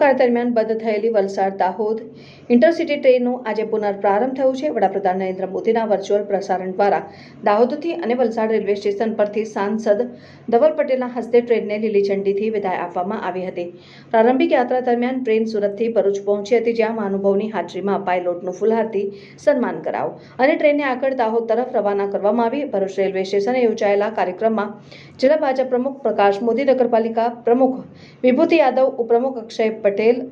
કાળ દરમિયાન બંધ થયેલી વલસાડ દાહોદ ઇન્ટરસિટી ટ્રેનનું આજે પુનઃપ્રારંભ થયું છે. વડાપ્રધાન નરેન્દ્ર મોદીના વર્ચ્યુઅલ પ્રસારણ દ્વારા દાહોદથી અને વલસાડ રેલવે સ્ટેશન પરથી સાંસદ ધવલ પટેલના હસ્તે ટ્રેનને લીલી ઝંડીથી વિદાય આપવામાં આવી હતી. પ્રારંભિક યાત્રા દરમિયાન ટ્રેન સુરતથી ભરૂચ પહોંચી હતી, જ્યાં મહાનુભાવની હાજરીમાં પાયલોટનું ફુલહારથી સન્માન કરાવું અને ટ્રેનને આગળ દાહોદ તરફ રવાના કરવામાં આવી. ભરૂચ રેલવે સ્ટેશને યોજાયેલા કાર્યક્રમમાં જિલ્લા ભાજપ પ્રમુખ પ્રકાશ મોદી, નગરપાલિકા પ્રમુખ વિભૂતિ યાદવ, ઉપપ્રમુખ અક્ષય પટેલ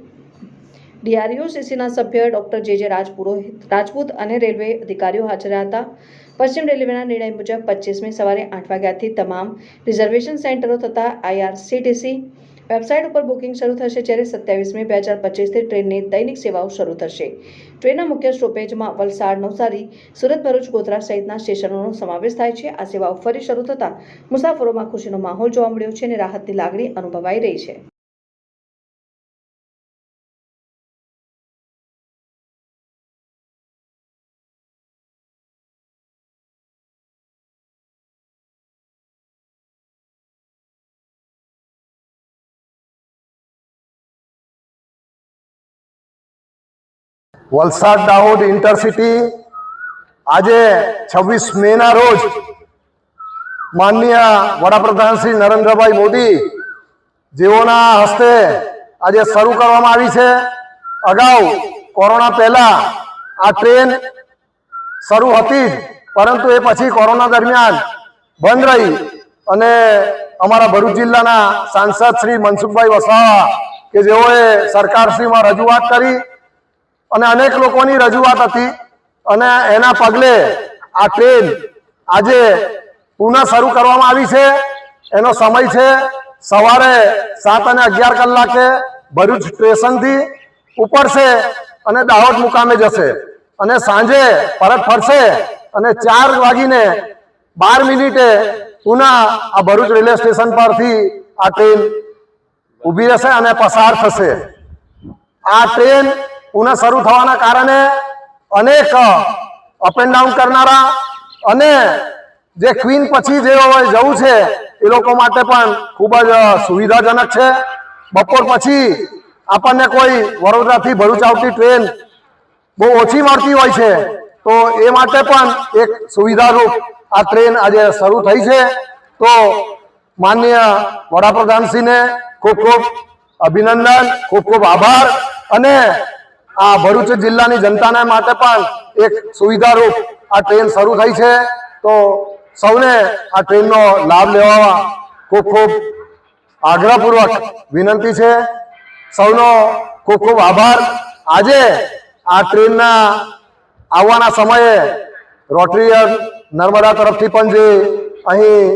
ડીઆરયુસીસીના સભ્ય ડોક્ટર જે જે રાજપુરોહિત, રાજપૂત અને રેલવે અધિકારીઓ હાજર હતા. પશ્ચિમ રેલવેના નિર્ણય મુજબ પચીસમી સવારે આઠ વાગ્યાથી તમામ રિઝર્વેશન સેન્ટરો તથા આઈઆરસીટીસી વેબસાઇટ ઉપર બુકિંગ શરૂ થશે જ્યારે સત્યાવીસમી બે હજાર પચીસથી ટ્રેનની દૈનિક સેવાઓ શરૂ થશે. ટ્રેનના મુખ્ય સ્ટોપેજમાં વલસાડ, નવસારી, સુરત, ભરૂચ, ગોધરા સહિતના સ્ટેશનોનો સમાવેશ થાય છે. આ સેવાઓ ફરી શરૂ થતાં મુસાફરોમાં ખુશીનો માહોલ જોવા મળ્યો છે અને રાહતની લાગણી અનુભવાઈ રહી છે. વલસાડ દાહોદ ઇન્ટરસિટી આજે છવ્વીસ મેના રોજ માનનીય વડાપ્રધાન શ્રી નરેન્દ્રભાઈ મોદી જેઓના હસ્તે આજે શરૂ કરવામાં આવી છે. અગાઉ કોરોના પહેલા આ ટ્રેન શરૂ હતી પરંતુ એ પછી કોરોના દરમિયાન બંધ રહી અને અમારા ભરૂચ જિલ્લાના સાંસદ શ્રી મનસુખભાઈ વસાવા કે જેઓએ સરકારશ્રીમાં રજૂઆત કરી અને અનેક લોકોની રજૂઆત હતી. અને એના પગલે આ ટ્રેન આજે પુનઃ શરૂ કરવામાં આવી છે. એનો સમય છે સવારે સાત અને અગિયાર કલાકે ભરૂચ સ્ટેશનથી ઉપડશે અને દાહોદ મુકામે જશે. અને સાંજે પરત ફરશે અને ચાર વાગીને બાર મિનિટે પુના આ ભરૂચ રેલવે સ્ટેશન પરથી આ ટ્રેન ઊભી રહેશે અને પસાર થશે. આ ટ્રેન પુનઃ શરૂ થવાના કારણે અનેક અપ એન્ડ ડાઉન કરનારા અને જે ક્વીન પછી જે હોય જવું છે, એ લોકો માટે પણ ખૂબ જ સુવિધાજનક છે. બપોર પછી આપણને કોઈ વડોદરાથી ભરૂચ આવતી ટ્રેન બહુ ઓછી મળતી હોય છે, તો એ માટે પણ એક સુવિધારૂપ આ ટ્રેન આજે શરૂ થઈ છે. તો માનનીય વડાપ્રધાનશ્રીને ખૂબ ખૂબ અભિનંદન, ખૂબ ખૂબ આભાર અને આ ભરૂચ જિલ્લાની જનતાને માટે પણ એક સુવિધારૂપ આ ટ્રેન શરૂ થઈ છે. તો સૌને આ ટ્રેનનો લાભ લેવા ખૂબ ખૂબ આગ્રહપૂર્વક વિનંતી છે. સૌનો ખૂબ ખૂબ આભાર. આજે આ ટ્રેનના આવવાના સમયે રોટરીયન નર્મદા તરફથી પણ જે અહીં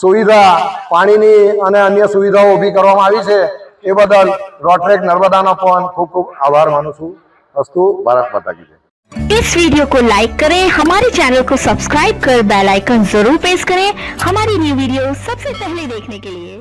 સુવિધા પાણીની અને અન્ય સુવિધાઓ ઊભી કરવામાં આવી છે એ બદલ રોટરેક નર્મદાનો પણ ખૂબ ખૂબ આભાર માનું છું અસ્તુ ભારત માતા કી જય इस वीडियो को लाइक करें हमारे चैनल को सब्सक्राइब कर बेल आइकन जरूर प्रेस करें हमारी न्यू वीडियो सबसे पहले देखने के लिए